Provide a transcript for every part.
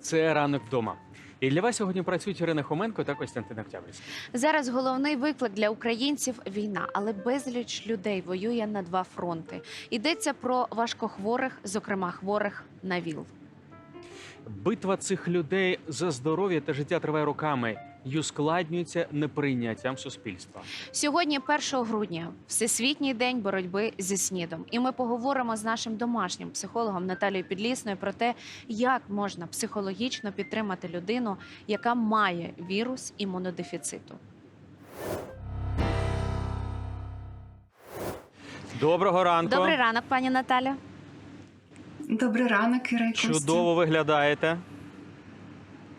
Це ранок вдома. І для вас сьогодні працюють Ірина Хоменко та Костянтин Октябрьський. Зараз головний виклик для українців війна, але безліч людей воює на два фронти. Йдеться про важкохворих, зокрема хворих на ВІЛ. Битва цих людей за здоров'я та життя триває роками і ускладнюється неприйняттям суспільства. Сьогодні, 1 грудня, всесвітній день боротьби зі снідом. І ми поговоримо з нашим домашнім психологом Наталією Підлісною про те, як можна психологічно підтримати людину, яка має вірус імунодефіциту. Доброго ранку. Добрий ранок, пані Наталя. Добрий ранок, Іра і Костя. Чудово виглядаєте.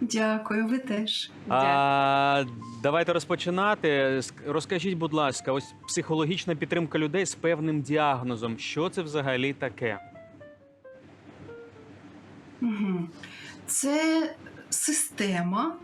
Дякую, ви теж. А, давайте розпочинати. Розкажіть, будь ласка, ось психологічна підтримка людей з певним діагнозом. Що це взагалі таке? Це система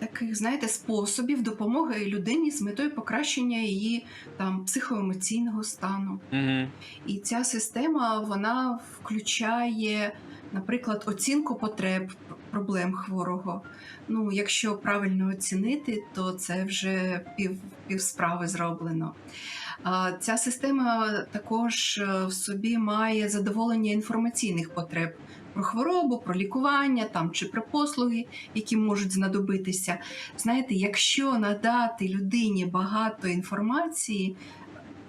таких, знаєте, способів допомоги людині з метою покращення її там психоемоційного стану. Угу. І ця система вона включає, наприклад, оцінку потреб проблем хворого. Ну, якщо правильно оцінити, то це вже пів, пів справи зроблено. Ця система також е, в собі має задоволення інформаційних потреб про хворобу, про лікування там, чи про послуги, які можуть знадобитися. Знаєте, якщо надати людині багато інформації,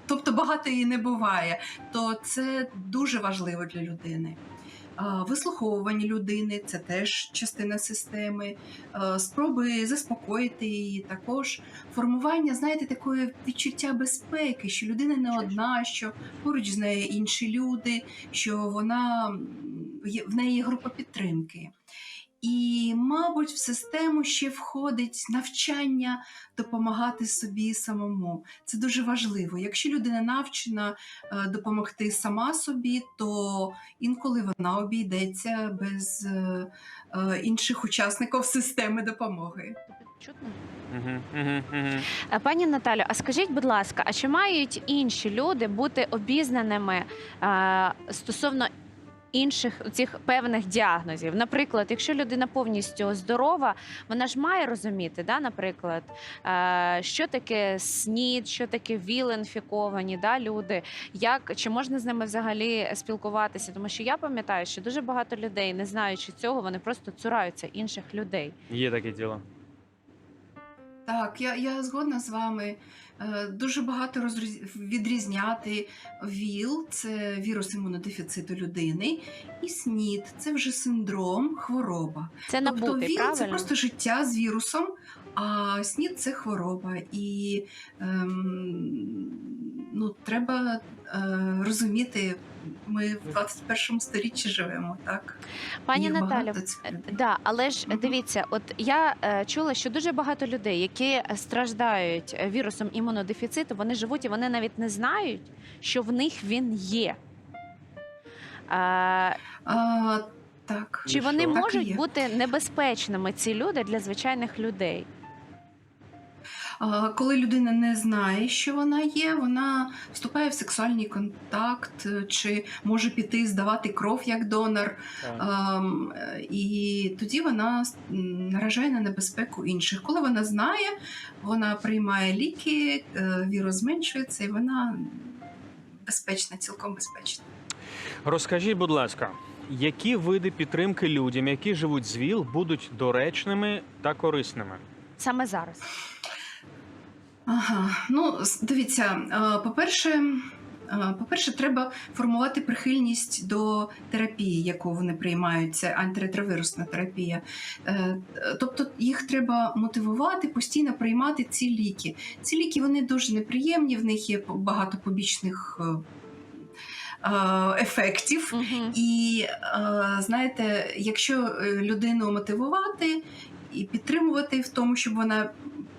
тобто багато її не буває, то це дуже важливо для людини. Вислуховування людини це теж частина системи, Е, спроби заспокоїти її, також формування, знаєте, такої відчуття безпеки, що людина не одна, що поруч з нею інші люди, що вона в неї є група підтримки. І, мабуть, в систему ще входить навчання допомагати собі самому. Це дуже важливо. Якщо людина навчена е, допомогти сама собі, то інколи вона обійдеться без е, е, інших учасників системи допомоги. Чутно? Угу. Угу. Угу. Е, Пані Наталю, а скажіть, будь ласка, а чи мають інші люди бути обізнаними стосовно інших цих певних діагнозів? Наприклад, якщо людина повністю здорова, вона ж має розуміти, да, наприклад, е, що таке СНІД, що таке ВІЛ-інфіковані да, люди, як чи можна з ними взагалі спілкуватися? Тому що я пам'ятаю, що дуже багато людей, не знаючи цього, вони просто цураються інших людей. Є таке діло. Так, я, я згодна з вами. Е, Дуже багато розріз- відрізняти ВІЛ це вірус імунодефіциту людини, і СНІД це вже синдром, хвороба. Це тобто ВІЛ правильно? це просто життя з вірусом, а СНІД це хвороба. І ем, ну, треба е, розуміти, ми в 21 сторіччі живемо, так? Пані Наталю, людей. Да, але ж Мгм. дивіться, от я е, чула, що дуже багато людей, які страждають е, вірусом імунодефіциту, вони живуть і вони навіть не знають, що в них він є. Е, А, так. чи вони? Так можуть бути небезпечними ці люди для звичайних людей? Коли людина не знає, що вона є, вона вступає в сексуальний контакт, е, чи може піти здавати кров як донор, Так. Е, і тоді вона наражає на небезпеку інших. Коли вона знає, вона приймає ліки, е, вірус зменшується, і вона безпечна, цілком безпечна. Розкажіть, будь ласка, які види підтримки людям, які живуть з ВІЛ, будуть доречними та корисними? Саме зараз. Ага, ну дивіться, е, по-перше, е, по-перше, треба формувати прихильність до терапії, яку вони приймають. Це антиретровірусна терапія. Е, Тобто їх треба мотивувати, постійно приймати ці ліки. Ці ліки вони дуже неприємні, в них є багато побічних ефектів. Угу. І знаєте, якщо людину мотивувати і підтримувати в тому, щоб вона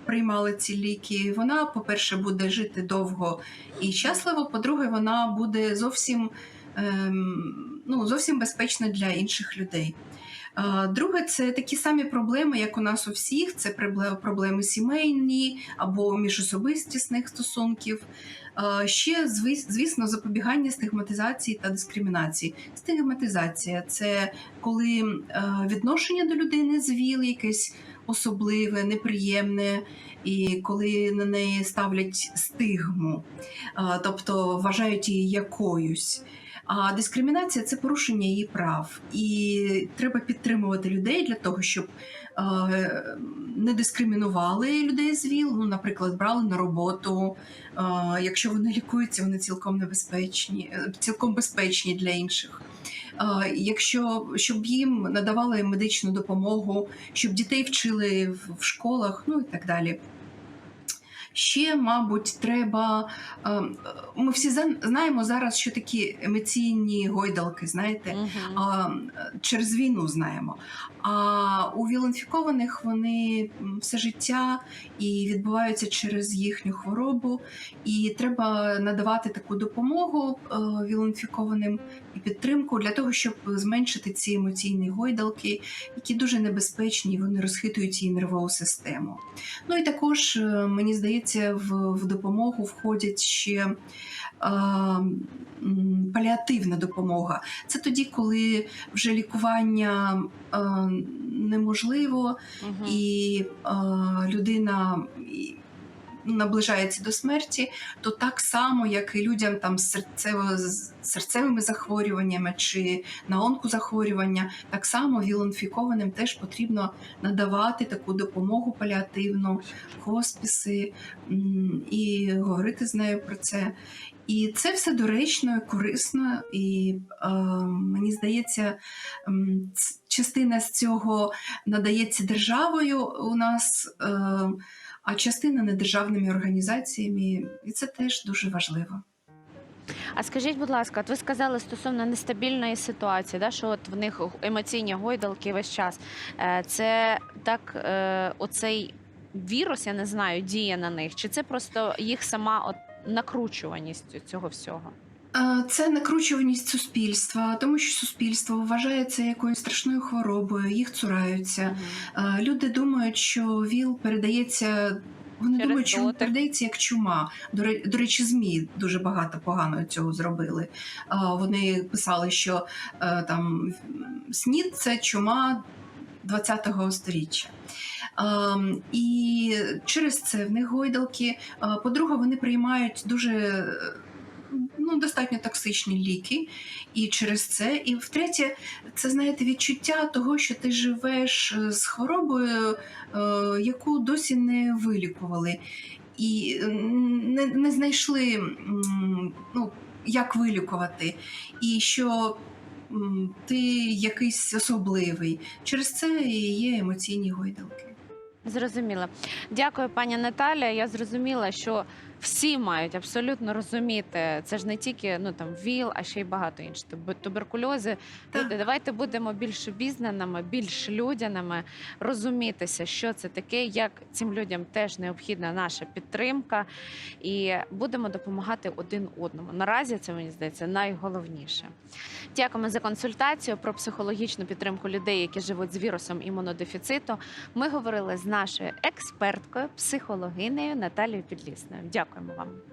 приймала ці ліки, вона, по-перше, буде жити довго і щасливо. По-друге, вона буде зовсім, ем, ну, зовсім безпечна для інших людей. Друге, це такі самі проблеми, як у нас у всіх. Це проблеми сімейні або міжособистісних стосунків. Ще, звісно, запобігання стигматизації та дискримінації. Стигматизація це коли е, відношення до людини з ВІЛ якесь особливе, неприємне, і коли на неї ставлять стигму, тобто вважають її якоюсь. А дискримінація це порушення її прав. І треба підтримувати людей для того, щоб е, не дискримінували людей з ВІЛ, ну, наприклад, брали на роботу. Е, якщо вони лікуються, вони цілком небезпечні, цілком безпечні для інших. Якщо щоб їм надавали медичну допомогу, щоб дітей вчили в школах, ну і так далі. Ще, мабуть, треба. е, Ми всі знаємо зараз, що такі емоційні гойдалки, знаєте, а, через війну знаємо. А у вілінфікованих вони все життя і відбуваються через їхню хворобу. І треба надавати таку допомогу е, вілінфікованим і підтримку для того, щоб зменшити ці емоційні гойдалки, які дуже небезпечні, вони розхитують її нервову систему. Ну і також е, мені здається, в, в допомогу входять ще е, паліативна допомога. Це тоді, коли вже лікування е, неможливо, угу. і е, людина наближається до смерті, то так само, як і людям там з серцево, з серцевими захворюваннями чи на онкозахворювання, так само вілонфікованим теж потрібно надавати таку допомогу паліативну, хосписи і говорити з нею про це. І це все доречно, корисно, і е, мені здається, частина з цього надається державою у нас, е, а частина недержавними організаціями, і це теж дуже важливо. А скажіть, будь ласка, от ви сказали стосовно нестабільної ситуації, да, що от в них емоційні гойдалки весь час. Е, Це так, е, оцей вірус, я не знаю, діє на них, чи це просто їх сама от накручуваність цього всього? Це накручуваність суспільства, тому що суспільство вважає це якоюсь страшною хворобою, їх цураються. Е, Люди думають, що ВІЛ передається. Вони Через думають, що він передається як чума. До речі, змі дуже багато поганого цього зробили. Вони писали, що е, там СНІД це чума 20-го сторіччя. Ем, І через це в них гойдалки. Е, По-друге, вони приймають дуже ну, достатньо токсичні ліки, і через це. І втретє, це знаєте, відчуття того, що ти живеш е, з хворобою, е, яку досі не вилікували, і не, не знайшли, ну, як вилікувати, і що ти якийсь особливий. Через це і є емоційні гойдалки. Зрозуміла. Дякую, пані Наталя. Я зрозуміла, що всі мають абсолютно розуміти. Це ж не тільки ну там ВІЛ, а ще й багато інших. Туберкульози. Так. Люди, давайте будемо більш обізнаними, більш людяними, розумітися, що це таке, як цим людям теж необхідна наша підтримка, і будемо допомагати один одному. Наразі це мені здається найголовніше. Дякуємо за консультацію про психологічну підтримку людей, які живуть з вірусом імунодефіциту. Ми говорили з нашою експерткою, психологинею Наталією Підлісною. Дякуємо вам.